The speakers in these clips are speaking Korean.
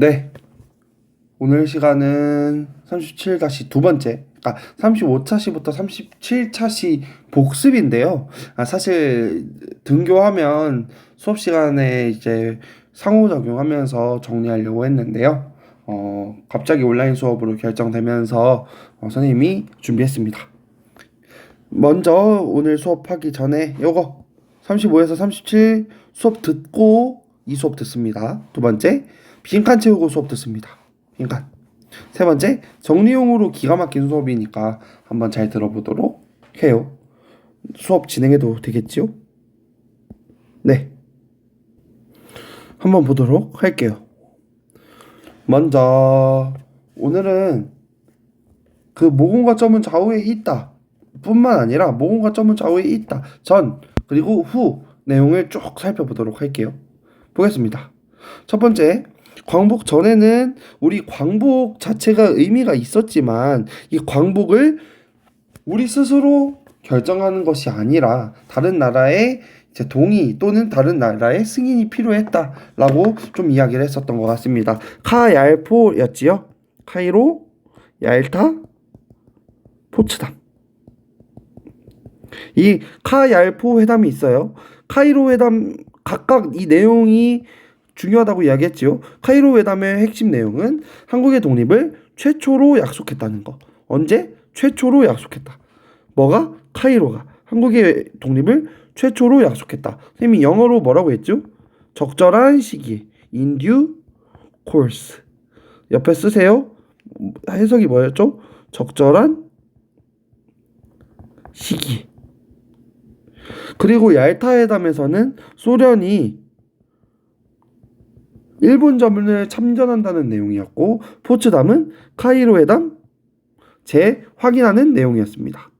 네. 오늘 시간은 37-두 번째, 아, 35차시부터 37차시 복습인데요. 아, 사실 등교하면 수업 시간에 이제 상호작용하면서 정리하려고 했는데요. 어, 갑자기 온라인 수업으로 결정되면서 어, 선생님이 준비했습니다. 먼저 오늘 수업하기 전에 요거 35에서 37 수업 듣고 이 수업 듣습니다. 두 번째 빈칸 채우고 수업 듣습니다. 빈칸. 세 번째 정리용으로 기가 막힌 수업이니까 한번 잘 들어보도록 해요. 수업 진행해도 되겠지요? 네. 한번 보도록 할게요. 먼저 오늘은 그 모공과 점은 좌우에 있다. 뿐만 아니라 모공과 점은 좌우에 있다. 전 그리고 후 내용을 쭉 살펴보도록 할게요. 보겠습니다. 첫 번째 광복 전에는 우리 광복 자체가 의미가 있었지만 이 광복을 우리 스스로 결정하는 것이 아니라 다른 나라의 이제 동의 또는 다른 나라의 승인이 필요했다라고 좀 이야기를 했었던 것 같습니다. 카얄포였지요. 카이로, 얄타, 포츠담. 이 카얄포 회담이 있어요. 카이로 회담 각각 이 내용이 중요하다고 이야기했지요. 카이로 회담의 핵심 내용은 한국의 독립을 최초로 약속했다는 거. 언제? 최초로 약속했다. 뭐가? 카이로가 한국의 독립을 최초로 약속했다. 선생님이 영어로 뭐라고 했죠? 적절한 시기. in due course. 옆에 쓰세요. 해석이 뭐였죠? 적절한 시기. 그리고 얄타 회담에서는 소련이 일본 점을 참전한다는 내용이었고 포츠담은 카이로 회담 재 확인하는 내용이었습니다.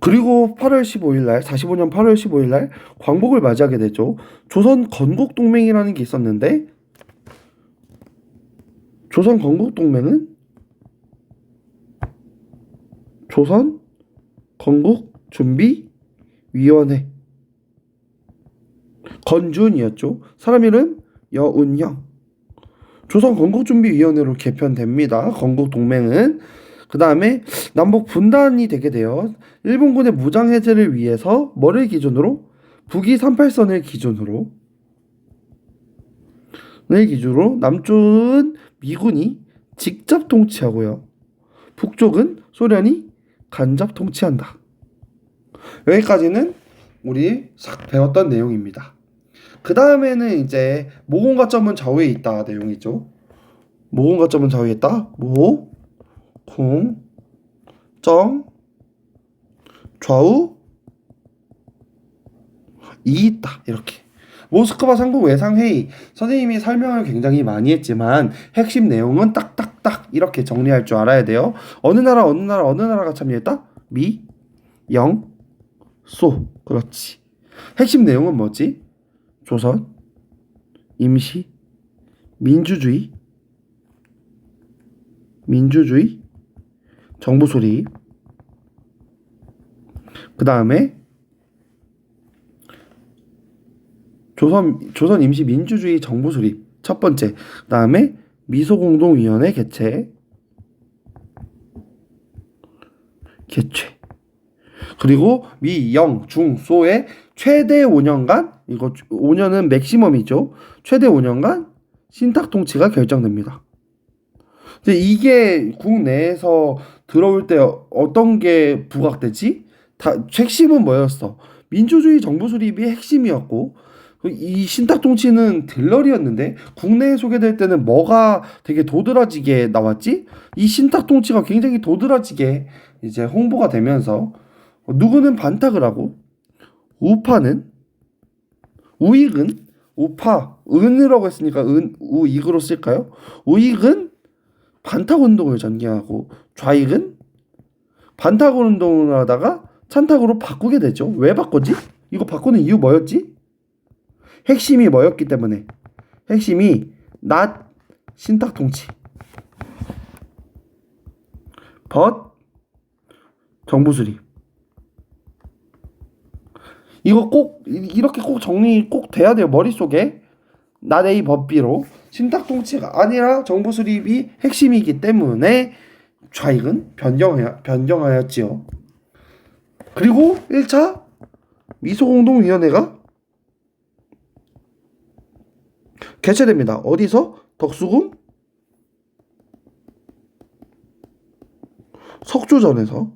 그리고 8월 15일 날 45년 8월 15일 날 광복을 맞이하게 되죠. 조선 건국 동맹이라는 게 있었는데 조선 건국 동맹은 조선 건국 준비 위원회 건준이었죠. 사람 이름 여운형 조선 건국준비위원회로 개편됩니다. 건국동맹은 그 다음에 남북 분단이 되게 되어 일본군의 무장 해제를 위해서 뭐를 기준으로 북위 38선을 기준으로 를 기준으로 남쪽은 미군이 직접 통치하고요. 북쪽은 소련이 간접 통치한다. 여기까지는 우리 싹 배웠던 내용입니다. 그 다음에는 이제 모공과 점은 좌우에 있다 내용이죠. 모공과 점은 좌우에 있다. 모, 공, 점, 좌우, 이 있다 이렇게. 모스크바 상국 외상회의 선생님이 설명을 굉장히 많이 했지만 핵심 내용은 딱딱딱 이렇게 정리할 줄 알아야 돼요. 어느 나라 어느 나라 어느 나라가 참여했다? 미, 영, 소 그렇지. 핵심 내용은 뭐지? 조선, 임시, 민주주의, 민주주의, 정부 수립. 그 다음에 조선 조선 임시 민주주의 정부 수립 첫 번째. 그 다음에 미소공동위원회 개최. 개최. 그리고 미, 영, 중, 소의 최대 5년간 이거 5년은 맥시멈이죠. 최대 5년간 신탁 통치가 결정됩니다. 이제 이게 국내에서 들어올 때 어떤 게 부각되지? 다 핵심은 뭐였어? 민주주의 정부 수립이 핵심이었고 이 신탁 통치는 들러리였는데 국내에 소개될 때는 뭐가 되게 도드라지게 나왔지? 이 신탁 통치가 굉장히 도드라지게 이제 홍보가 되면서 누구는 반탁을 하고 우파는 우익은 우파 은이라고 했으니까 은 우익으로 쓸까요? 우익은 반탁 운동을 전개하고 좌익은 반탁 운동을 하다가 찬탁으로 바꾸게 되죠. 왜 바꾸지? 이거 바꾸는 이유 뭐였지? 핵심이 뭐였기 때문에 핵심이 낮 신탁 통치 벗 정부 수립 이거 꼭 이렇게 꼭 정리 꼭 돼야 돼요 머릿속에 나데이 법비로 신탁통치가 아니라 정보 수립이 핵심이기 때문에 좌익은 변경하, 변경하였지요. 그리고 1차 미소공동위원회가 개최됩니다. 어디서? 덕수궁 석조전에서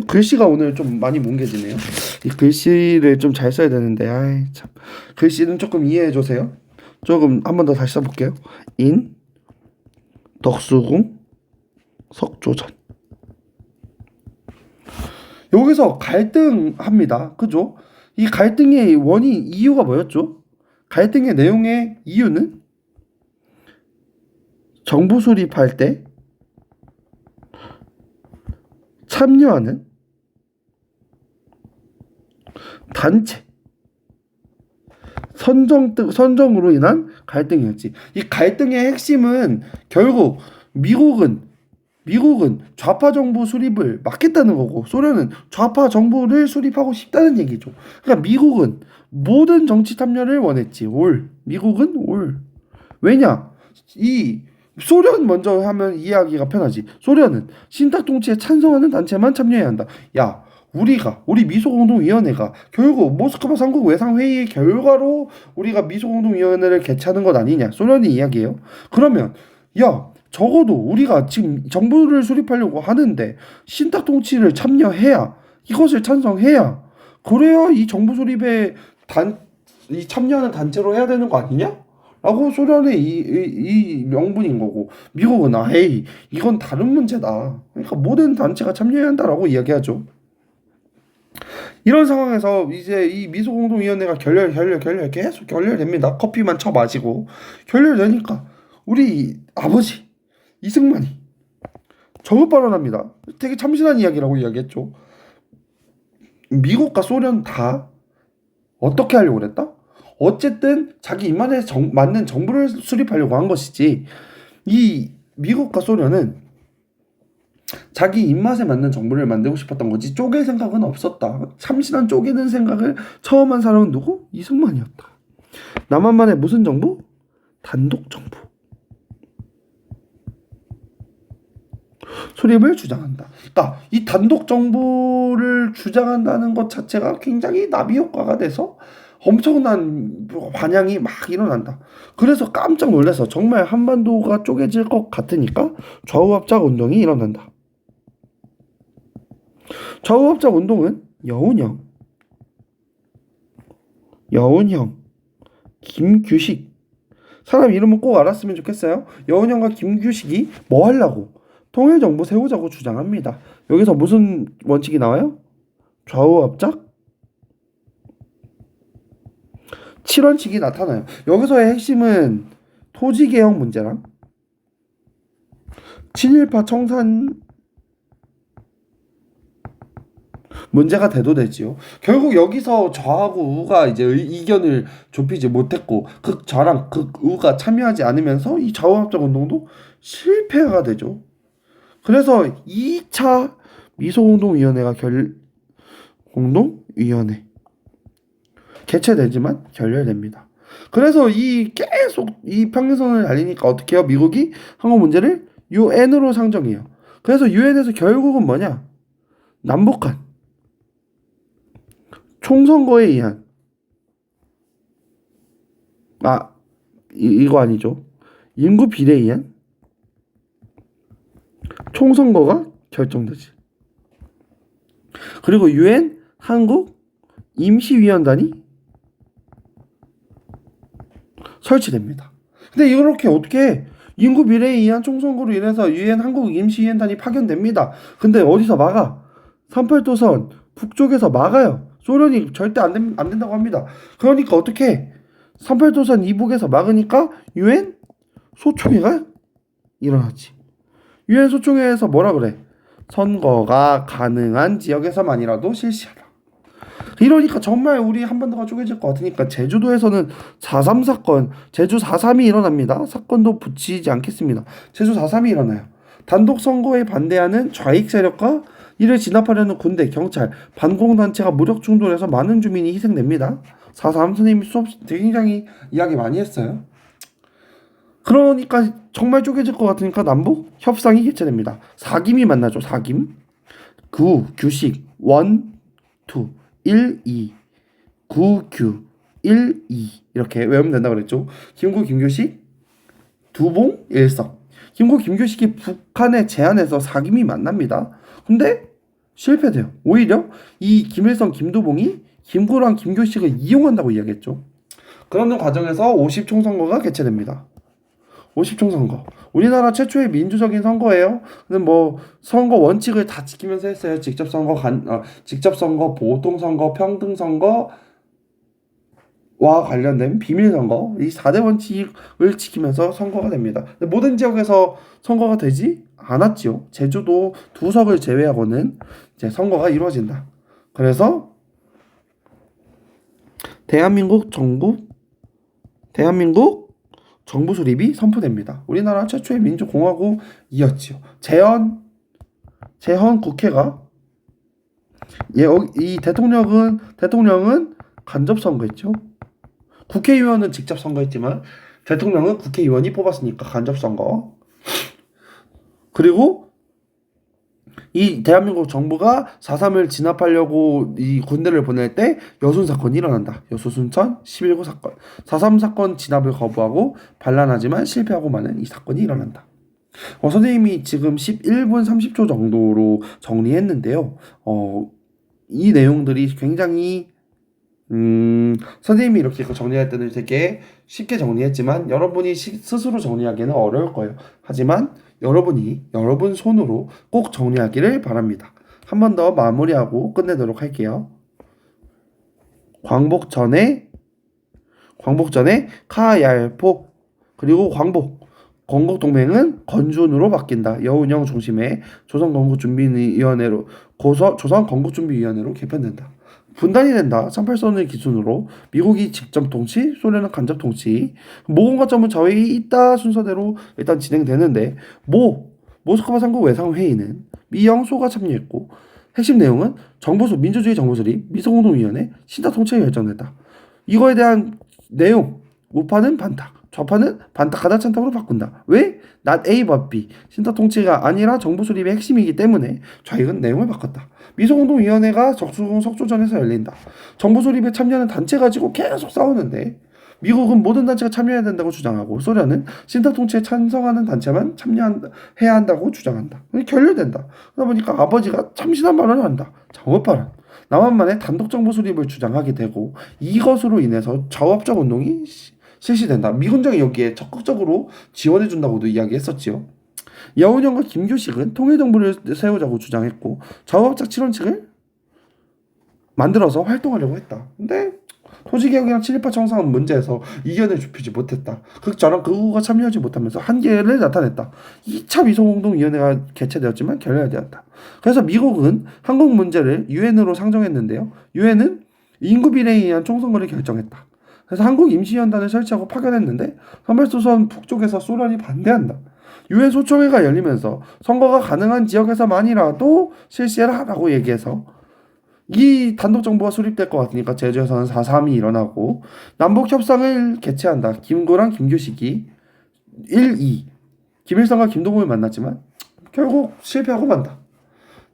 글씨가 오늘 좀 많이 뭉개지네요. 이 글씨를 좀 잘 써야 되는데, 아이 참 글씨는 조금 이해해 주세요. 조금 한 번 더 다시 써볼게요. 인 덕수궁 석조전. 여기서 갈등합니다. 그죠? 이 갈등의 원인 이유가 뭐였죠? 갈등의 내용의 이유는 정부 수립할 때 참여하는 단체 선정 뜨- 선정으로 인한 갈등이었지. 이 갈등의 핵심은 결국 미국은 미국은 좌파 정부 수립을 막겠다는 거고 소련은 좌파 정부를 수립하고 싶다는 얘기죠. 그러니까 미국은 모든 정치 참여를 원했지. 올 미국은 올 왜냐 이 소련 먼저 하면 이해하기가 편하지. 소련은 신탁 통치에 찬성하는 단체만 참여해야 한다. 야, 우리가 우리 미소공동위원회가 결국 모스크바 삼국 외상 회의의 결과로 우리가 미소공동위원회를 개최하는 것 아니냐? 소련이 이야기해요. 그러면 야, 적어도 우리가 지금 정부를 수립하려고 하는데 신탁 통치를 참여해야 이것을 찬성해야 그래야 이 정부 수립에 단 이 참여하는 단체로 해야 되는 거 아니냐? 라고 소련의 이, 이, 이 명분인 거고 미국은 아 에이 이건 다른 문제다. 그러니까 모든 단체가 참여해야 한다라고 이야기하죠. 이런 상황에서 이제 이 미소공동위원회가 결렬 결렬 결렬 계속 결렬됩니다. 커피만 쳐 마시고 결렬되니까 우리 아버지 이승만이 저급 발언합니다. 되게 참신한 이야기라고 이야기했죠. 미국과 소련 다 어떻게 하려고 그랬다? 어쨌든 자기 입맛에 정, 맞는 정부를 수립하려고 한 것이지 이 미국과 소련은 자기 입맛에 맞는 정부를 만들고 싶었던 거지 쪼갤 생각은 없었다. 참신한 쪼개는 생각을 처음 한 사람은 누구? 이승만이었다. 남한만의 무슨 정부? 단독 정부. 수립을 주장한다. 그러니까 이 단독 정부를 주장한다는 것 자체가 굉장히 나비 효과가 돼서 엄청난 반향이 막 일어난다. 그래서 깜짝 놀라서 정말 한반도가 쪼개질 것 같으니까 좌우합작 운동이 일어난다. 좌우합작 운동은 여운형, 여운형, 김규식 사람 이름은 꼭 알았으면 좋겠어요. 여운형과 김규식이 뭐 하려고 통일정부 세우자고 주장합니다. 여기서 무슨 원칙이 나와요? 좌우합작 7원칙이 나타나요. 여기서의 핵심은 토지 개혁 문제랑 친일파 청산 문제가 대두되지요. 결국 여기서 저하고 우가 이제 의- 이견을 좁히지 못했고 극저랑 극우가 참여하지 않으면서 이 좌우합작 운동도 실패가 되죠. 그래서 2차 미소공동위원회가 결 공동위원회 개최되지만 결렬됩니다. 그래서 이 계속 이 평행선을 달리니까 어떻게 해요? 미국이 한국 문제를 UN으로 상정해요. 그래서 UN에서 결국은 뭐냐? 남북한 총선거에 의한 아 이, 이거 아니죠? 인구 비례에 의한 총선거가 결정되지. 그리고 유엔 한국 임시위원단이 설치됩니다. 근데 이렇게 어떻게 인구 비례에 의한 총선거로 인해서 유엔 한국 임시위원단이 파견됩니다. 근데 어디서 막아? 38도선 북쪽에서 막아요. 소련이 절대 안, 된, 안 된다고 합니다. 그러니까 어떻게 38도선 이북에서 막으니까 유엔 소총회가 일어났지. 유엔 소총회에서 뭐라 그래? 선거가 가능한 지역에서만이라도 실시하라. 이러니까 정말 우리 한반도가 쪼개질 것 같으니까 제주도에서는 4.3 사건, 제주 4.3이 일어납니다. 사건도 붙이지 않겠습니다. 제주 4.3이 일어나요. 단독 선거에 반대하는 좌익 세력과 이를 진압하려는 군대, 경찰, 반공단체가 무력 충돌해서 많은 주민이 희생됩니다. 4.3 선생님이 수업 굉장히 이야기 많이 했어요. 그러니까 정말 쪼개질 것 같으니까 남북 협상이 개최됩니다. 사김이 만나죠. 사김. 구 규식 원, 투, 일, 이. 구, 규, 일, 이. 이렇게 외우면 된다 그랬죠. 김구, 김규식 두봉, 일성. 김구, 김규식이 북한에 제안해서 사김이 만납니다. 근데 실패돼요. 오히려 이 김일성, 김두봉이 김구랑 김규식을 이용한다고 이야기했죠. 그러는 과정에서 50총선거가 개최됩니다. 50총 선거. 우리나라 최초의 민주적인 선거예요. 근데 뭐 선거 원칙을 다 지키면서 했어요. 직접 선거 간 어, 직접 선거, 보통 선거, 평등 선거 와 관련된 비밀 선거 이 4대 원칙을 지키면서 선거가 됩니다. 모든 지역에서 선거가 되지 않았지요. 제주도 두 석을 제외하고는 이제 선거가 이루어진다. 그래서 대한민국 정부 대한민국 정부 수립이 선포됩니다. 우리나라 최초의 민주공화국이었지요. 재헌 재헌 국회가 예, 어, 이 대통령은 대통령은 간접 선거했죠. 국회의원은 직접 선거했지만 대통령은 국회의원이 뽑았으니까 간접 선거. 그리고 이 대한민국 정부가 4.3을 진압하려고 이 군대를 보낼 때 여순 사건이 일어난다. 여수순천 11구 사건. 4.3 사건 진압을 거부하고 반란하지만 실패하고 마는 이 사건이 일어난다. 어, 선생님이 지금 11분 30초 정도로 정리했는데요. 어, 이 내용들이 굉장히 음, 선생님이 이렇게 정리할 때는 되게 쉽게 정리했지만 여러분이 시- 스스로 정리하기는 어려울 거예요. 하지만 여러분이 여러분 손으로 꼭 정리하기를 바랍니다. 한 번 더 마무리하고 끝내도록 할게요. 광복 전에 광복 전에 카얄폭 그리고 광복 건국 동맹은 건준으로 바뀐다. 여운형 중심의 조선 건국 준비위원회로 고서 조선 건국 준비위원회로 개편된다. 분단이 된다. 38선을 기준으로 미국이 직접 통치, 소련은 간접 통치. 모공과 점은 저희 있다 순서대로 일단 진행되는데 모 모스크바 상국 외상 회의는 미영 소가 참여했고 핵심 내용은 정보수 민주주의 정보수립 미소공동위원회 신탁 통치가 결정됐다. 이거에 대한 내용 우파는 반탁, 좌파는 반탁하다 찬탁으로 바꾼다. 왜? not A but B 신탁 통치가 아니라 정보 수립의 핵심이기 때문에 좌익은 내용을 바꿨다. 미소공동위원회가 적수공 석조전에서 열린다. 정보 수립에 참여하는 단체 가지고 계속 싸우는데 미국은 모든 단체가 참여해야 된다고 주장하고 소련은 신탁 통치에 찬성하는 단체만 참여해야 한다고 주장한다. 결렬된다. 그러다 보니까 아버지가 참신한 발언을 한다. 장업 발언. 남한만의 단독 정보 수립을 주장하게 되고 이것으로 인해서 저업적 운동이 시- 실시된다. 미군정이 여기에 적극적으로 지원해 준다고도 이야기했었지요. 여운형과 김규식은 통일 정부를 세우자고 주장했고 저업적 칠원칙을 만들어서 활동하려고 했다. 근데 토지개혁이랑 친일파 청산 문제에서 이견을 좁히지 못했다. 극저랑 극우가 참여하지 못하면서 한계를 나타냈다. 2차 미소공동위원회가 개최되었지만 결렬되었다. 그래서 미국은 한국 문제를 유엔으로 상정했는데요. 유엔은 인구 비례에 의한 총선거를 결정했다. 그래서 한국 임시연단을 설치하고 파견했는데 선발소선 북쪽에서 소련이 반대한다. 유엔 소총회가 열리면서 선거가 가능한 지역에서만이라도 실시하라고 얘기해서 이 단독 정부가 수립될 것 같으니까 제주에서는 4.3이 일어나고 남북 협상을 개최한다. 김구랑 김규식이 1, 2 김일성과 김동훈을 만났지만 결국 실패하고 만다.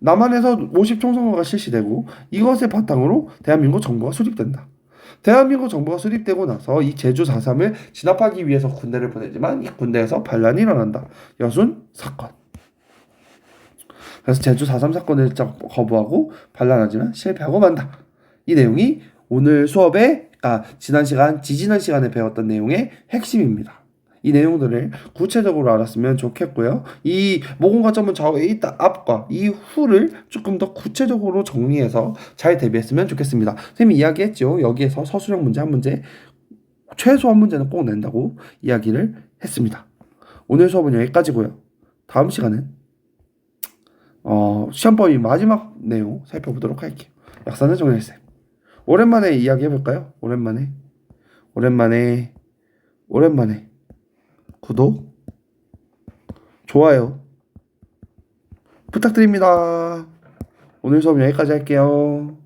남한에서 50 총선거가 실시되고 이것을 바탕으로 대한민국 정부가 수립된다. 대한민국 정부가 수립되고 나서 이 제주 4.3을 진압하기 위해서 군대를 보내지만 이 군대에서 반란이 일어난다. 여순 사건. 그래서 제주 4.3 사건을 짝 거부하고 반란하지만 실패하고 만다. 이 내용이 오늘 수업에 아 지난 시간 지지난 시간에 배웠던 내용의 핵심입니다. 이 내용들을 구체적으로 알았으면 좋겠고요. 이 모공과 점은 좌우에 있다 앞과 이 후를 조금 더 구체적으로 정리해서 잘 대비했으면 좋겠습니다. 선생님이 이야기했죠. 여기에서 서술형 문제 한 문제 최소 한 문제는 꼭 낸다고 이야기를 했습니다. 오늘 수업은 여기까지고요. 다음 시간은 어, 시험 범위 마지막 내용 살펴보도록 할게요. 약사는 정렬쌤. 오랜만에 이야기 해볼까요? 오랜만에. 오랜만에. 오랜만에. 구독. 좋아요. 부탁드립니다. 오늘 수업 여기까지 할게요.